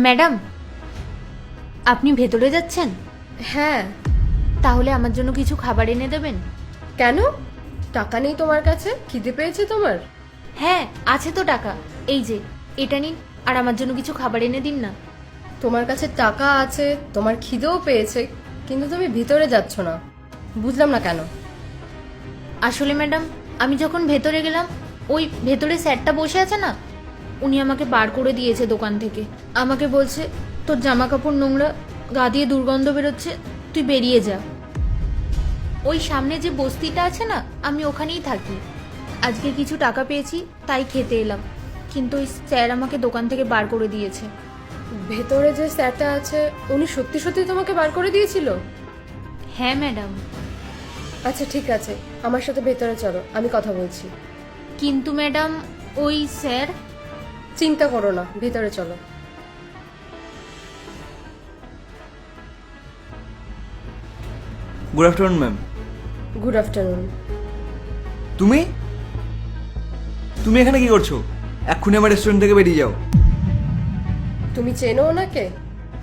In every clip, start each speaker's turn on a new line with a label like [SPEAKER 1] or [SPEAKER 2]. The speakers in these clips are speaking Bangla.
[SPEAKER 1] ম্যাডাম আপনি ভেতরে যাচ্ছেন?
[SPEAKER 2] হ্যাঁ।
[SPEAKER 1] তাহলে আমার জন্য কিছু খাবার এনে দেবেন?
[SPEAKER 2] কেন? টাকা নেই তোমার কাছে? খিদে পেয়েছে তোমার?
[SPEAKER 1] হ্যাঁ আছে তো টাকা। এই যে এটা নিন আর আমার জন্য কিছু খাবার এনে দিন না।
[SPEAKER 2] তোমার কাছে টাকা আছে তোমার খিদেও পেয়েছে কিন্তু তুমি ভিতরে যাচ্ছ না। বুঝলাম না কেন?
[SPEAKER 1] আসলে ম্যাডাম আমি যখন ভেতরে গেলাম ওই ভেতরে স্যারটা বসে আছে না? উনি আমাকে বার করে দিয়েছে দোকান থেকে। আমাকে বলছে, তোর জামা কাপড় নোংরা, গা দিয়ে দুর্গন্ধ বেরোচ্ছে, তুই বেরিয়ে যা। ওই সামনে যে বস্তিটা আছে না, আমি ওখানেই থাকি। আজকে কিছু টাকা পেয়েছি, তাই খেতে এলাম। কিন্তু ওই স্যার আমাকে দোকান থেকে বার করে দিয়েছে।
[SPEAKER 2] ভেতরে যে স্যারটা আছে, উনি সত্যি সত্যি তোমাকে বার করে দিয়েছিল?
[SPEAKER 1] হ্যাঁ ম্যাডাম।
[SPEAKER 2] আচ্ছা ঠিক আছে। আমার সাথে ভেতরে চলো, আমি কথা বলছি।
[SPEAKER 1] কিন্তু ম্যাডাম, ওই স্যার
[SPEAKER 2] চিন্তা করো না ভেতরে চলো।
[SPEAKER 3] Good afternoon ma'am
[SPEAKER 2] good afternoon
[SPEAKER 3] তুমি? তুমি এখানে কি করছ? এক্ষুনি আমার রেস্টুরেন্ট থেকে বেরিয়ে যাও।
[SPEAKER 2] তুমি চেনো ওনাকে?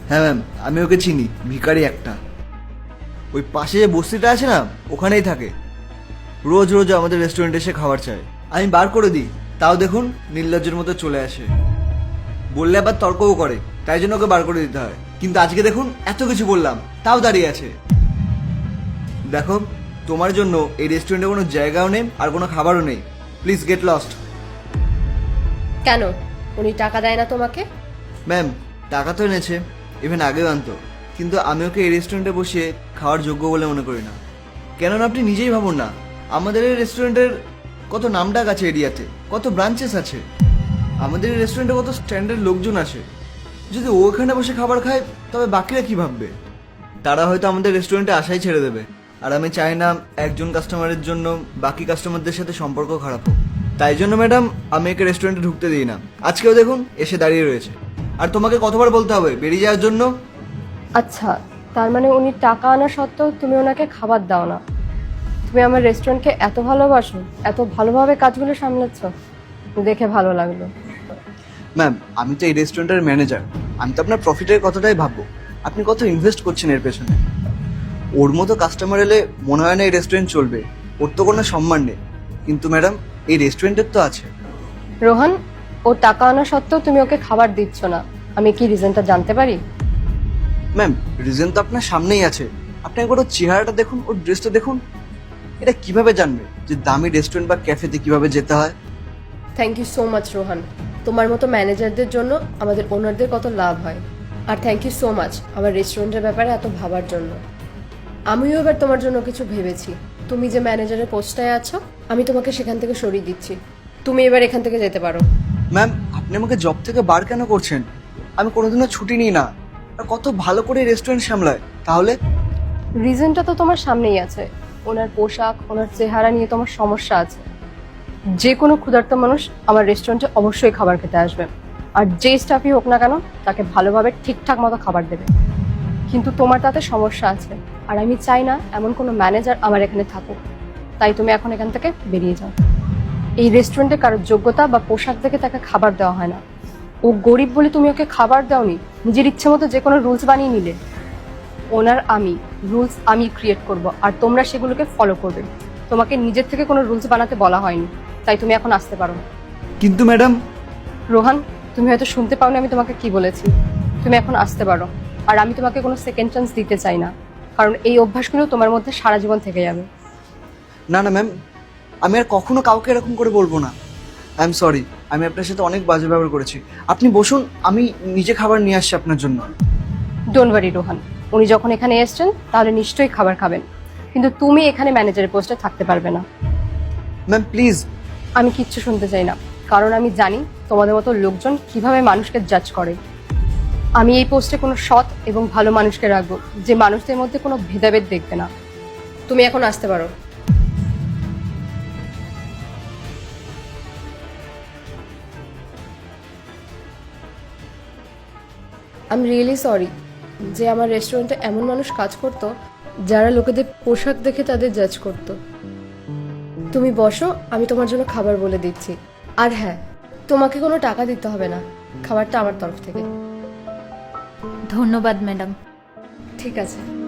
[SPEAKER 3] হ্যাঁ ম্যাম আমি ওকে চিনি ভিখারি একটা। ওই পাশে যে বস্তিটা আছে না ওখানেই থাকে। রোজ রোজ আমাদের রেস্টুরেন্টে এসে খাবার চায়। আমি বার করে দিই। তাও দেখুন নির্লজ্জের মতো চলে আসে। বললে আবার তর্কও করে তাই জন্য ওকে বার করে দিতে হয়। কিন্তু আজকে দেখুন এত কিছু বললাম তাও দাঁড়িয়ে আছে। দেখো তোমার জন্য এই রেস্টুরেন্টে কোনো জায়গাও নেই আর কোনো খাবারও নেই। প্লিজ গেট লস্ট
[SPEAKER 2] কেন? উনি টাকা দেয় না তোমাকে?
[SPEAKER 3] ম্যাম টাকা তো এনেছে ইভেন আগেও আনতো। কিন্তু আমি ওকে এই রেস্টুরেন্টে বসে খাওয়ার যোগ্য বলে মনে করি না। কেননা আপনি নিজেই ভাবুন না আমাদের এই রেস্টুরেন্টের কত নামডাক আছে এরিয়াতে, কত ব্রাঞ্চেস আছে। আমাদের রেস্টুরেন্টে কত স্ট্যান্ডার্ড লোকজন আছে যদি ও ওখানে বসে খাবার খায়, তবে বাকিরা কি ভাববে? তারা হয়তো আমাদের রেস্টুরেন্টে আসাই ছেড়ে দেবে। আর আমি চাই না একজন কাস্টমারের জন্য বাকি কাস্টমারদের সাথে সম্পর্ক খারাপ হোক। তাই জন্য ম্যাডাম আমি একে রেস্টুরেন্টে ঢুকতে দিই না। আজকেও দেখুন, এসে দাঁড়িয়ে রয়েছে। আর তোমাকে কতবার বলতে হবে, বেরিয়ে যাওয়ার জন্য?
[SPEAKER 2] আচ্ছা তার মানে উনি টাকা আনা সত্ত্বেও তুমি ওনাকে খাবার দাও না। তুমি আমার রেস্টুরেন্টকে এত ভালোবাসো এত ভালোভাবে কাজগুলো সামলাচ্ছ দেখে ভালো লাগল।
[SPEAKER 3] ম্যাম আমি তো এই রেস্টুরেন্টের ম্যানেজার। আমি তো আপনার প্রফিটের কথাটাই ভাববো। আপনি কত ইনভেস্ট করছেন এর পেছনে? ওর মতো কাস্টমার এলে মনে হয় না এই রেস্টুরেন্ট চলবে। ওর তো কোনো সম্মান নেই। কিন্তু ম্যাডাম এই রেস্টুরেন্টের তো আছে।
[SPEAKER 2] রোহন ও টাকা আনা সত্ত্বেও তুমি ওকে খাবার দিচ্ছ না। আমি কি রিজনটা জানতে পারি?
[SPEAKER 3] ম্যাম রিজন তো আপনার সামনেই আছে। আপনি একবার ওর চেহারাটা দেখুন ওর ড্রেসটা দেখুন। এটা কীভাবে জানবে যে দামি রেস্টুরেন্ট বা ক্যাফেতে কীভাবে যেতে হয়?
[SPEAKER 2] Thank you so much Rohan তোমার মতো ম্যানেজারদের জন্য আমাদের ওনারদের কত লাভ হয়। আর থ্যাংক ইউ সো মাচ আমার রেস্টুরেন্টের ব্যাপারে এত ভাবার জন্য। আমিও এবার তোমার জন্য কিছু ভেবেছি। তুমি যে ম্যানেজারের পোস্টটায় আছো আমি তোমাকে সেখান থেকে সরিয়ে দিচ্ছি। তুমি এবার এখান থেকে যেতে পারো।
[SPEAKER 3] ম্যাম আপনি আমাকে জব থেকে বার কেন করছেন? আমি কোনোদিনও ছুটি নিই না। আর কত ভালো করে রেস্টুরেন্ট সামলায়। তাহলে?
[SPEAKER 2] রিজনটা তো তোমার সামনেই আছে। ওনার পোশাক, ওনার চেহারা নিয়ে তোমার সমস্যা আছে। যে কোনো ক্ষুধার্ত মানুষ আমার রেস্টুরেন্টে অবশ্যই খাবার খেতে আসবে। আর যে স্টাফই হোক না কেন, তাকে ভালোভাবে ঠিকঠাক মতো খাবার দেবে। কিন্তু তোমার তাতে সমস্যা আছে। আর আমি চাই না এমন কোনো ম্যানেজার আমার এখানে থাকুক। তাই তুমি এখন এখান থেকে বেরিয়ে যাও। এই রেস্টুরেন্টে কারোর যোগ্যতা বা পোশাক দেখে তাকে খাবার দেওয়া হয় না। ও গরিব বলে তুমি ওকে খাবার দাওনি, নিজের ইচ্ছে মতো যে কোনো রুলস বানিয়ে নিলে। ওনার আমি রুলস আমি ক্রিয়েট করব আর তোমরা সেগুলোকে ফলো করবে। তোমাকে নিজের থেকে কোনো রুলস বানাতে বলা হয়নি তাই তুমি এখন আসতে পারো।
[SPEAKER 3] কিন্তু ম্যাডাম
[SPEAKER 2] রোহান তুমি হয়তো শুনতে পাওনি আমি তোমাকে কি বলেছি। তুমি এখন আসতে পারো আর আমি তোমাকে কোনো সেকেন্ড চান্স দিতে চাই না কারণ এই অভ্যাসগুলো তোমার মধ্যে সারা জীবন থেকে যাবে।
[SPEAKER 3] না না ম্যাম আমি আর কখনো কাউকে এরকম করে বলব না। আই এম সরি আমি আপনার সাথে অনেক বাজে ব্যবহার করেছি। আপনি বসুন আমি নিজে খাবার নিয়ে আসছি আপনার জন্য।
[SPEAKER 2] Don't worry Rohan. উনি যখন এখানে এসছেন তাহলে নিশ্চয়ই খাবার খাবেন। কিন্তু তুমি এখানে ম্যানেজারের পোস্টে থাকতে পারবে না।
[SPEAKER 3] Ma'am please.
[SPEAKER 2] আমি কিচ্ছু শুনতে চাই না। কারণ আমি জানি তোমাদের মতো লোকজন কীভাবে মানুষকে জাজ করে। আমি এই পোস্টে কোনো সৎ এবং ভালো মানুষকে রাখব যে মানুষদের মধ্যে কোনো ভেদাভেদ দেখবে না। তুমি এখন আসতে পারো। আমি রিয়েলি সরি যে আমার রেস্টুরেন্টে এমন মানুষ কাজ করত যারা লোকেদের পোশাক দেখে তাদের জাজ করত। তুমি বসো আমি তোমার জন্য খাবার বলে দিচ্ছি। আর হ্যাঁ তোমাকে কোনো টাকা দিতে হবে না। খাবারটা আমার তরফ থেকে।
[SPEAKER 1] ধন্যবাদ ম্যাডাম।
[SPEAKER 4] ঠিক আছে।